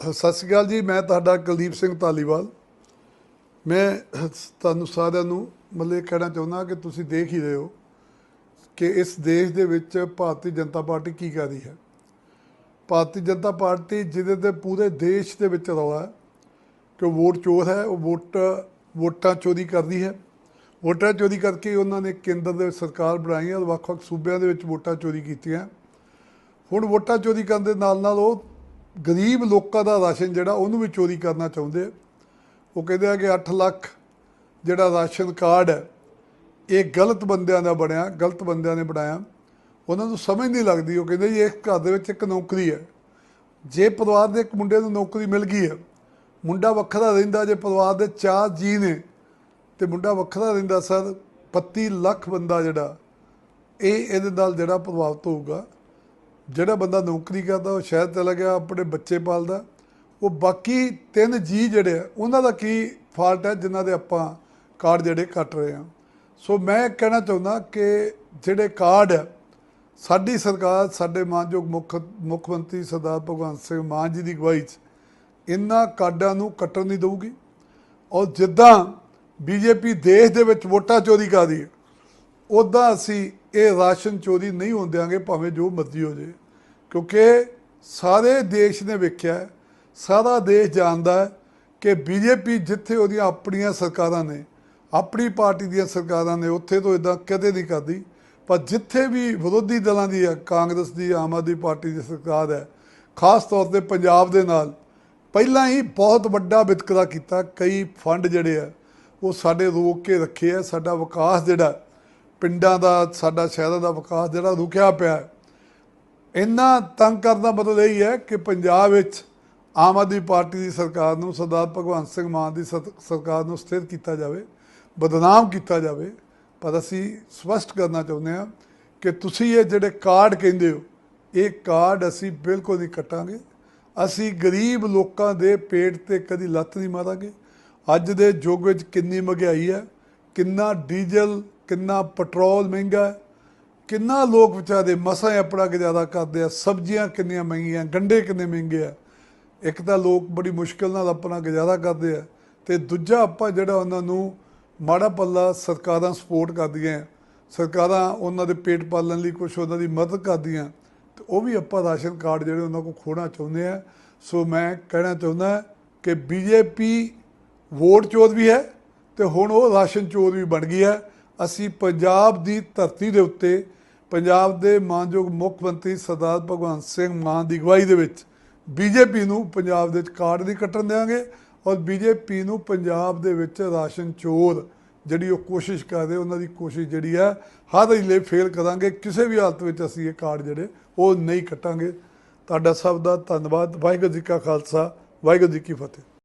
ਸਤਿ ਸ਼੍ਰੀ ਅਕਾਲ ਜੀ, ਮੈਂ ਤੁਹਾਡਾ ਕੁਲਦੀਪ ਸਿੰਘ ਧਾਲੀਵਾਲ। ਮੈਂ ਤੁਹਾਨੂੰ ਸਾਰਿਆਂ ਨੂੰ ਮਤਲਬ ਇਹ ਕਹਿਣਾ ਚਾਹੁੰਦਾ ਕਿ ਤੁਸੀਂ ਦੇਖ ਹੀ ਰਹੇ ਹੋ ਕਿ ਇਸ ਦੇਸ਼ ਦੇ ਵਿੱਚ ਭਾਰਤੀ ਜਨਤਾ ਪਾਰਟੀ ਕੀ ਕਰ ਰਹੀ ਹੈ। ਭਾਰਤੀ ਜਨਤਾ ਪਾਰਟੀ ਜਿਹਦੇ ਤੇ ਪੂਰੇ ਦੇਸ਼ ਦੇ ਵਿੱਚ ਰੌਲਾ ਹੈ ਕਿ ਵੋਟ ਚੋਰ ਹੈ, ਉਹ ਵੋਟ, ਵੋਟਾਂ ਚੋਰੀ ਕਰਦੀ ਹੈ। ਵੋਟਾਂ ਚੋਰੀ ਕਰਕੇ ਉਹਨਾਂ ਨੇ ਕੇਂਦਰ ਦੇ ਸਰਕਾਰ ਬਣਾਈ ਹੈ ਔਰ ਵੱਖ-ਵੱਖ ਸੂਬਿਆਂ ਦੇ ਵਿੱਚ ਵੋਟਾਂ ਚੋਰੀ ਕੀਤੀਆਂ। ਹੁਣ ਵੋਟਾਂ ਚੋਰੀ ਕਰਨ ਦੇ ਨਾਲ ਨਾਲ ਉਹ ਗਰੀਬ ਲੋਕਾਂ ਦਾ ਰਾਸ਼ਨ ਜਿਹੜਾ ਉਹਨੂੰ ਵੀ ਚੋਰੀ ਕਰਨਾ ਚਾਹੁੰਦੇ ਆ। ਉਹ ਕਹਿੰਦੇ ਆ ਕਿ 8 ਲੱਖ ਜਿਹੜਾ ਰਾਸ਼ਨ ਕਾਰਡ ਹੈ, ਇਹ ਗਲਤ ਬੰਦਿਆਂ ਦਾ ਬਣਿਆ, ਗਲਤ ਬੰਦਿਆਂ ਨੇ ਬਣਾਇਆ। ਉਹਨਾਂ ਨੂੰ ਸਮਝ ਨਹੀਂ ਲੱਗਦੀ, ਉਹ ਕਹਿੰਦੇ ਜੀ, ਇਸ ਘਰ ਦੇ ਵਿੱਚ ਇੱਕ ਨੌਕਰੀ ਹੈ। ਜੇ ਪਰਿਵਾਰ ਦੇ ਇੱਕ ਮੁੰਡੇ ਨੂੰ ਨੌਕਰੀ ਮਿਲ ਗਈ ਹੈ, ਮੁੰਡਾ ਵੱਖਰਾ ਰਹਿੰਦਾ, ਜੇ ਪਰਿਵਾਰ ਦੇ ਚਾਰ ਜੀ ਨੇ, ਤੇ ਮੁੰਡਾ ਵੱਖਰਾ ਰਹਿੰਦਾ, ਸਰ 25 ਲੱਖ ਬੰਦਾ ਜਿਹੜਾ, ਇਹ ਇਹਦੇ ਨਾਲ ਜਿਹੜਾ ਪ੍ਰਭਾਵਿਤ ਹੋਊਗਾ। ਜਿਹੜਾ ਬੰਦਾ ਨੌਕਰੀ ਕਰਦਾ, ਉਹ ਸ਼ਹਿਰ ਚਲਾ ਗਿਆ, ਆਪਣੇ ਬੱਚੇ ਪਾਲਦਾ। ਉਹ ਬਾਕੀ ਤਿੰਨ ਜੀ ਜਿਹੜੇ ਆ, ਉਹਨਾਂ ਦਾ ਕੀ ਫਾਲਟ ਹੈ, ਜਿਨ੍ਹਾਂ ਦੇ ਆਪਾਂ ਕਾਰਡ ਜਿਹੜੇ ਕੱਟ ਰਹੇ ਆ ਸੋ ਮੈਂ ਕਹਿਣਾ ਚਾਹੁੰਦਾ ਕਿ ਜਿਹੜੇ ਕਾਰਡ ਆ, ਸਾਡੀ ਸਰਕਾਰ, ਸਾਡੇ ਮਾਨਯੋਗ ਮੁੱਖ ਮੁੱਖ ਮੰਤਰੀ ਸਰਦਾਰ ਭਗਵੰਤ ਸਿੰਘ ਮਾਨ ਜੀ ਦੀ ਅਗਵਾਈ 'ਚ ਇਹਨਾਂ ਕਾਰਡਾਂ ਨੂੰ ਕੱਟਣ ਨਹੀਂ ਦੇਊਗੀ। ਔਰ ਜਿੱਦਾਂ ਬੀਜੇਪੀ ਦੇਸ਼ ਦੇ ਵਿੱਚ ਵੋਟਾਂ ਚੋਰੀ ਕਰਦੀ ਹੈ ਉਦਾਂ ਅਸੀਂ ਇਹ ਰਾਸ਼ਨ ਚੋਰੀ ਨਹੀਂ ਹੋਣ ਦਿਆਂਗੇ, ਭਾਵੇਂ ਜੋ ਮਰਜ਼ੀ ਹੋ ਜੇ। ਕਿਉਂਕਿ ਸਾਰੇ ਦੇਸ਼ ਨੇ ਵੇਖਿਆ ਸਾਰਾ ਦੇਸ਼ ਜਾਣਦਾ ਹੈ ਕਿ ਬੀਜੇਪੀ ਜਿੱਥੇ ਉਹਦੀਆਂ ਆਪਣੀਆਂ ਸਰਕਾਰਾਂ ਨੇ, ਆਪਣੀ ਪਾਰਟੀ ਦੀਆਂ ਸਰਕਾਰਾਂ ਨੇ, ਉੱਥੇ ਤੋਂ ਇਦਾਂ ਕਦੇ ਨਹੀਂ ਕਰਦੀ। ਪਰ ਜਿੱਥੇ ਵੀ ਵਿਰੋਧੀ ਦਲਾਂ ਦੀ ਹੈ, ਕਾਂਗਰਸ ਦੀ, ਆਮ ਆਦਮੀ ਪਾਰਟੀ ਦੀ ਸਰਕਾਰ ਹੈ, ਖਾਸ ਤੌਰ ਤੇ ਪੰਜਾਬ ਦੇ ਨਾਲ, ਪਹਿਲਾਂ ਹੀ ਬਹੁਤ ਵੱਡਾ ਵਿਤਕਰਾ ਕੀਤਾ, ਕਈ ਫੰਡ ਜਿਹੜੇ ਆ, ਉਹ ਸਾਡੇ ਰੋਕ ਕੇ ਰੱਖੇ ਆ, ਸਾਡਾ ਵਿਕਾਸ ਜਿਹੜਾ ਪਿੰਡਾਂ ਦਾ, ਸਾਡਾ ਸ਼ਹਿਰਾਂ ਦਾ ਵਿਕਾਸ ਜਿਹੜਾ ਰੁਕਿਆ ਪਿਆ ਹੈ। ਇੰਨਾ ਤੰਗ ਕਰਨ ਦਾ ਮਤਲਬ ਇਹ ਹੀ ਹੈ ਕਿ ਪੰਜਾਬ ਵਿੱਚ ਆਮ ਆਦਮੀ ਪਾਰਟੀ ਦੀ ਸਰਕਾਰ ਨੂੰ, ਸਰਦਾਰ ਭਗਵੰਤ ਸਿੰਘ ਮਾਨ ਦੀ ਸਤ- ਸਰਕਾਰ ਨੂੰ ਸਥਿਰ ਕੀਤਾ ਜਾਵੇ, ਬਦਨਾਮ ਕੀਤਾ ਜਾਵੇ। ਪਰ ਅਸੀਂ ਸਪਸ਼ਟ ਕਰਨਾ ਚਾਹੁੰਦੇ ਹਾਂ ਕਿ ਤੁਸੀਂ ਇਹ ਜਿਹੜੇ ਕਾਰਡ ਕਹਿੰਦੇ ਹੋ, ਇਹ ਕਾਰਡ ਅਸੀਂ ਬਿਲਕੁਲ ਨਹੀਂ ਕੱਟਾਂਗੇ। ਅਸੀਂ ਗਰੀਬ ਲੋਕਾਂ ਦੇ ਪੇਟ ਤੇ ਕਦੀ ਲੱਤ ਨਹੀਂ ਮਾਰਾਂਗੇ। ਅੱਜ ਦੇ ਯੁੱਗ ਵਿੱਚ ਕਿੰਨੀ ਮਹਿੰਗਾਈ ਹੈ, ਕਿੰਨਾ ਡੀਜ਼ਲ ਕਿੰਨਾ ਪੈਟਰੋਲ ਮਹਿੰਗਾ ਕਿੰਨਾ ਲੋਕ ਵਿਚਾਰੇ ਮਸਾਂ ਆਪਣਾ ਗੁਜ਼ਾਰਾ ਕਰਦੇ ਆ, ਸਬਜ਼ੀਆਂ ਕਿੰਨੀਆਂ ਮਹਿੰਗੀਆਂ, ਗੰਡੇ ਕਿੰਨੇ ਮਹਿੰਗੇ ਆ। ਇੱਕ ਤਾਂ ਲੋਕ ਬੜੀ ਮੁਸ਼ਕਲ ਨਾਲ ਆਪਣਾ ਗੁਜ਼ਾਰਾ ਕਰਦੇ ਆ ਤੇ ਦੂਜਾ ਆਪਾਂ ਜਿਹੜਾ ਉਹਨਾਂ ਨੂੰ ਮਾੜਾ ਪੱਲਾ ਸਰਕਾਰਾਂ ਸਪੋਰਟ ਕਰਦੀਆਂ ਸਰਕਾਰਾਂ ਉਹਨਾਂ ਦੇ ਪੇਟ ਪਾਲਣ ਲਈ ਕੁਝ ਉਹਨਾਂ ਦੀ ਮਦਦ ਕਰਦੀਆਂ, ਤੇ ਉਹ ਵੀ ਆਪਾਂ ਰਾਸ਼ਨ ਕਾਰਡ ਜਿਹੜੇ ਉਹਨਾਂ ਕੋਲ ਖੋਣਾ ਚਾਹੁੰਦੇ ਆ। ਸੋ ਮੈਂ ਕਹਿਣਾ ਚਾਹੁੰਦਾ ਕਿ ਬੀਜੇਪੀ ਵੋਟ ਚੋਰ ਵੀ ਹੈ ਤੇ ਹੁਣ ਉਹ ਰਾਸ਼ਨ ਚੋਰ ਵੀ ਬਣ ਗਈ ਹੈ। ਅਸੀਂ ਪੰਜਾਬ ਦੀ ਧਰਤੀ ਦੇ ਉੱਤੇ ਪੰਜਾਬ ਦੇ ਮਾਨਯੋਗ ਮੁੱਖ ਮੰਤਰੀ ਸਰਦਾਰ ਭਗਵੰਤ ਸਿੰਘ ਮਾਨ ਦੀ ਅਗਵਾਈ ਦੇ ਵਿੱਚ ਬੀਜੇਪੀ ਨੂੰ ਪੰਜਾਬ ਦੇ ਵਿੱਚ ਕਾਰਡ ਨਹੀਂ ਕੱਟਣ ਦੇਵਾਂਗੇ ਔਰ ਬੀਜੇਪੀ ਨੂੰ ਪੰਜਾਬ ਦੇ ਵਿੱਚ ਰਾਸ਼ਨ ਚੋਰ ਜਿਹੜੀ ਉਹ ਕੋਸ਼ਿਸ਼ ਕਰਦੇ ਉਹਨਾਂ ਦੀ ਕੋਸ਼ਿਸ਼ ਜਿਹੜੀ ਹੈ, ਹਰ ਹੀਲੇ ਫੇਲ ਕਰਾਂਗੇ। ਕਿਸੇ ਵੀ ਹਾਲਤ ਵਿੱਚ ਅਸੀਂ ਇਹ ਕਾਰਡ ਜਿਹੜੇ, ਉਹ ਨਹੀਂ ਕੱਟਾਂਗੇ। ਤੁਹਾਡਾ ਸਭ ਦਾ ਧੰਨਵਾਦ। ਵਾਹਿਗੁਰੂ ਜੀ ਕਾ ਖਾਲਸਾ, ਵਾਹਿਗੁਰੂ ਜੀ ਕੀ ਫਤਿਹ।